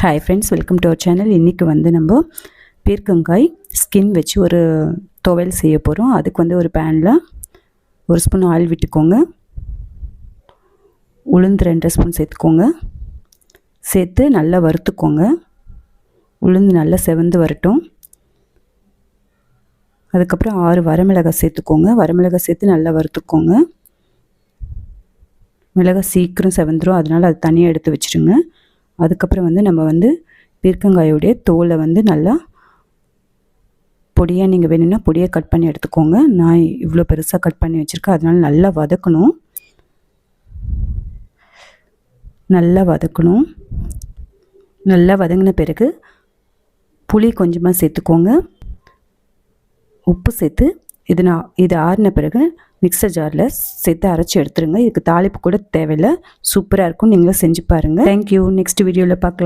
Hi friends welcome to our channel இன்றைக்கி வந்து நம்ம பீர்க்கங்காய் ஸ்கின் வச்சு ஒரு துவையல் செய்ய போகிறோம் அதுக்கு வந்து ஒரு பேனில் ஒரு ஸ்பூன் ஆயில் விட்டுக்கோங்க. உளுந்து ரெண்டரை ஸ்பூன் சேர்த்துக்கோங்க. சேர்த்து நல்லா வறுத்துக்கோங்க. உளுந்து நல்லா செவந்து வரட்டும். அதுக்கப்புறம் ஆறு வரமிளகாய் சேர்த்துக்கோங்க. வரமிளகாய் சேர்த்து நல்லா வறுத்துக்கோங்க. மிளகாய் சீக்கிரம் செவந்துடும் அதனால் அது தனியாக எடுத்து வச்சுருங்க. அதுக்கப்புறம் வந்து நம்ம வந்து பீர்க்கங்காயோடைய தோலை வந்து நல்லா பொடியாக நீங்கள் வேணும்னா பொடியை கட் பண்ணி எடுத்துக்கோங்க. நான் இவ்வளோ பெருசாக கட் பண்ணி வச்சுருக்கேன். அதனால் நல்லா வதக்கணும். நல்லா வதக்கணும். நல்லா வதங்கின பிறகு புளி கொஞ்சமாக சேர்த்துக்கோங்க. உப்பு சேர்த்து இது நான் இது ஆறின பிறகு மிக்சர் ஜாரில் சேர்த்து அரைச்சி எடுத்துருங்க. இதுக்கு தாளிப்பு கூட தேவையில்லை. சூப்பராக இருக்கும். நீங்களும் செஞ்சு பாருங்கள் தேங்க்யூ நெக்ஸ்ட் வீடியோவில் பார்க்கலாம்